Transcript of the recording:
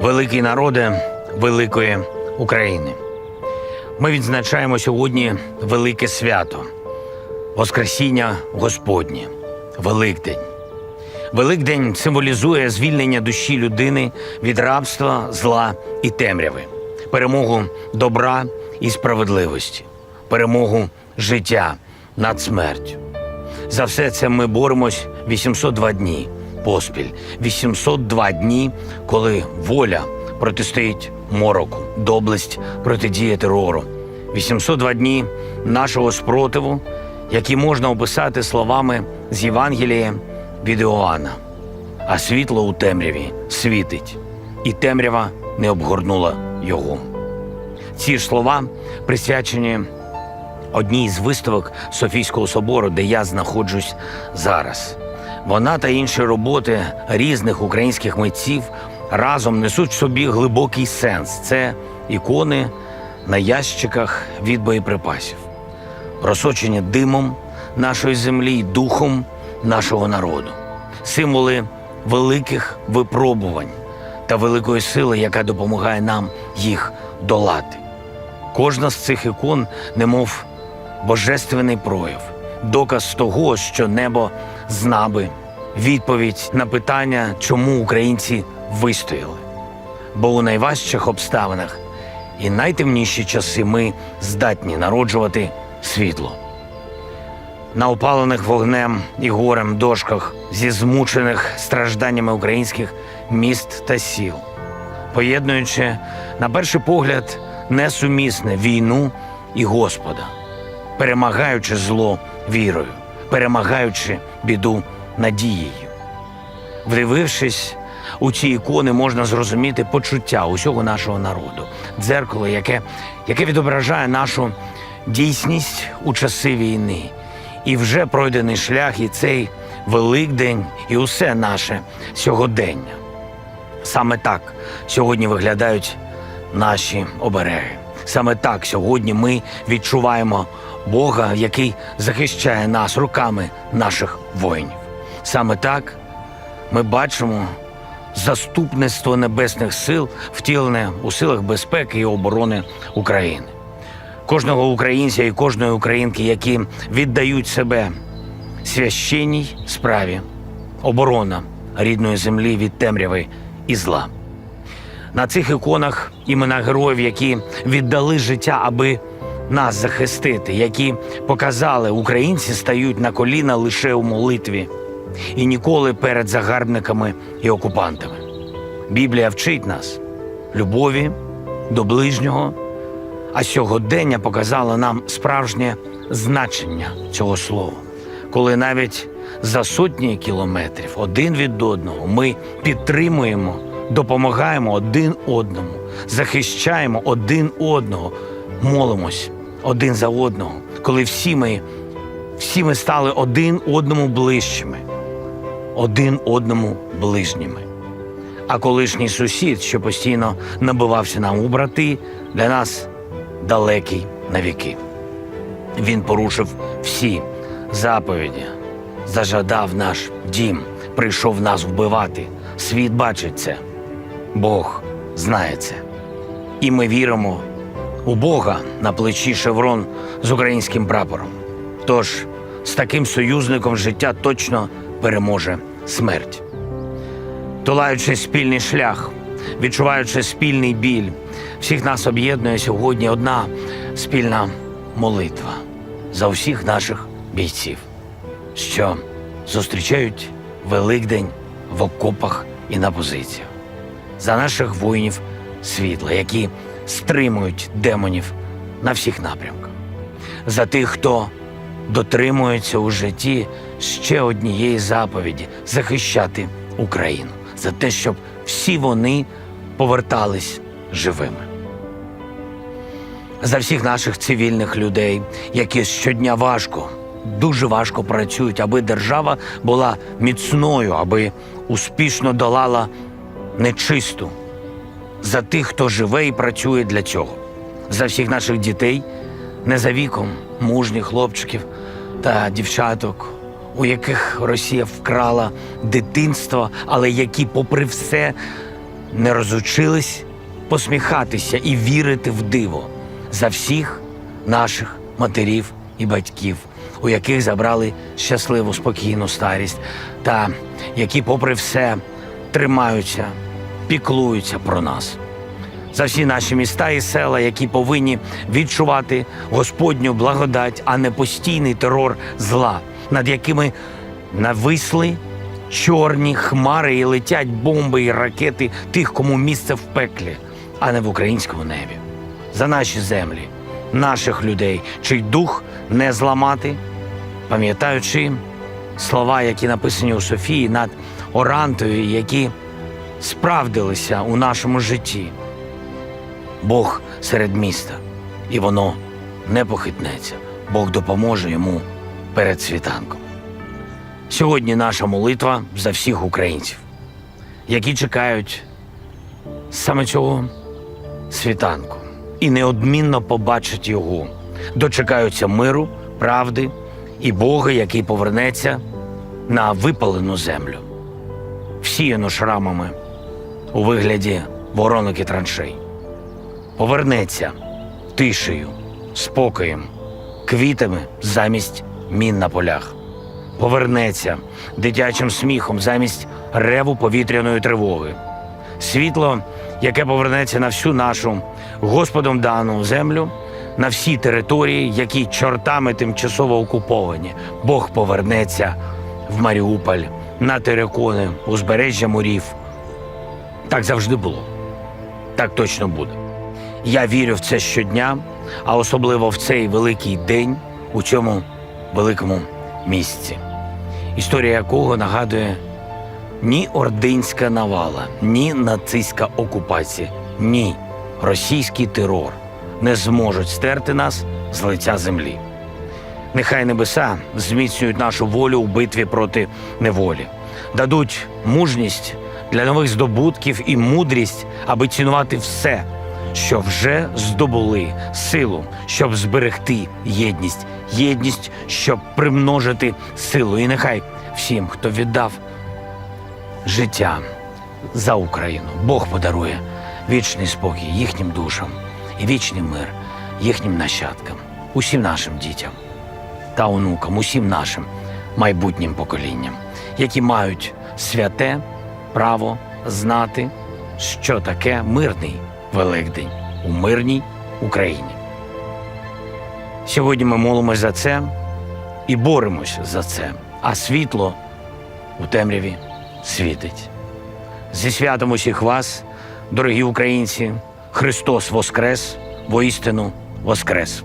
великий народе великої України. Ми відзначаємо сьогодні велике свято Воскресіння Господнє, Великдень. Великдень символізує звільнення душі людини від рабства, зла і темряви, перемогу добра і справедливості, перемогу життя над смертю. За все це ми боремось 802 дні поспіль. 802 дні, коли воля протистоїть мороку, доблесть протидіє терору. 802 дні нашого спротиву, які можна описати словами з Євангелія від Іоанна. А світло у темряві світить, і темрява не обгорнула його. Ці ж слова присвячені одній з виставок Софійського собору, де я знаходжусь зараз. Вона та інші роботи різних українських митців разом несуть в собі глибокий сенс. Це ікони на ящиках від боєприпасів, просочені димом нашої землі й духом нашого народу, символи великих випробувань та великої сили, яка допомагає нам їх долати. Кожна з цих ікон, немов божественний прояв, доказ того, що небо знаби, відповідь на питання, чому українці вистояли. Бо у найважчих обставинах і найтемніші часи ми здатні народжувати світло. На опалених вогнем і горем дошках зі змучених стражданнями українських міст та сіл, поєднуючи, на перший погляд, несумісне війну і Господа, перемагаючи зло вірою, перемагаючи біду надією. Вдивившись у ці ікони, можна зрозуміти почуття усього нашого народу, дзеркало, яке, яке відображає нашу дійсність у часи війни, і вже пройдений шлях, і цей Великдень, і усе наше сьогодення. Саме так сьогодні виглядають наші обереги. Саме так сьогодні ми відчуваємо Бога, який захищає нас руками наших воїнів. Саме так ми бачимо заступництво небесних сил, втілене у силах безпеки і оборони України. Кожного українця і кожної українки, які віддають себе священній справі, оборона рідної землі від темряви і зла. На цих іконах імена героїв, які віддали життя, аби нас захистити, які показали, українці стають на коліна лише у молитві і ніколи перед загарбниками і окупантами. Біблія вчить нас любові до ближнього, а сьогодення показало нам справжнє значення цього слова, коли навіть за сотні кілометрів один від одного ми підтримуємо, допомагаємо один одному, захищаємо один одного, молимось один за одного, коли всі ми, всі ми стали один одному ближчими, один одному ближніми. А колишній сусід, що постійно набивався нам у брати, для нас далекий навіки. Він порушив всі заповіді, зажадав наш дім, прийшов нас вбивати. Світ бачить це, Бог знає це. І ми віримо у Бога на плечі шеврон з українським прапором. Тож з таким союзником життя точно переможе смерть. Долаючи спільний шлях, відчуваючи спільний біль, всіх нас об'єднує сьогодні одна спільна молитва за всіх наших бійців, що зустрічають Великдень в окопах і на позиціях, за наших воїнів світла, які стримують демонів на всіх напрямках, за тих, хто дотримується у житті ще однієї заповіді захищати Україну, за те, щоб всі вони повертались живими. За всіх наших цивільних людей, які щодня важко, дуже важко працюють, аби держава була міцною, аби успішно долала нечисту, за тих, хто живе і працює для цього, за всіх наших дітей, не за віком, мужніх хлопчиків та дівчаток, у яких Росія вкрала дитинство, але які, попри все, не розучились посміхатися і вірити в диво за всіх наших матерів і батьків, у яких забрали щасливу спокійну старість, та які, попри все, тримаються, піклуються про нас. За всі наші міста і села, які повинні відчувати Господню благодать, а не постійний терор зла, над якими нависли чорні хмари і летять бомби і ракети тих, кому місце в пеклі, а не в українському небі. За наші землі, наших людей, чий дух не зламати, пам'ятаючи слова, які написані у Софії над Орантою, які справдилися у нашому житті. Бог серед міста, і воно не похитнеться. Бог допоможе йому перед світанком. Сьогодні наша молитва за всіх українців, які чекають саме цього світанку і неодмінно побачать його, дочекаються миру, правди і Бога, який повернеться на випалену землю, всіяну шрамами у вигляді воронок і траншей повернеться тишею, спокоєм, квітами замість мін на полях. Повернеться дитячим сміхом замість реву повітряної тривоги. Світло, яке повернеться на всю нашу Господом дану землю, на всі території, які чортами тимчасово окуповані. Бог повернеться в Маріуполь, на терикони, узбережжя морів. Так завжди було. Так точно буде. Я вірю в це щодня, а особливо в цей великий день у цьому великому місці, історія якого нагадує ні ординська навала, ні нацистська окупація, ні російський терор не зможуть стерти нас з лиця землі. Нехай небеса зміцнюють нашу волю у битві проти неволі, дадуть мужність для нових здобутків і мудрість, аби цінувати все, що вже здобули, силу, щоб зберегти єдність, єдність, щоб примножити силу. І нехай всім, хто віддав життя за Україну, Бог подарує вічний спокій їхнім душам і вічний мир їхнім нащадкам, усім нашим дітям та онукам, усім нашим майбутнім поколінням, які мають святе право знати, що таке мирний Великдень у мирній Україні. Сьогодні ми молимось за це і боремось за це, а світло у темряві світить. Зі святом усіх вас, дорогі українці, Христос Воскрес, воістину Воскрес!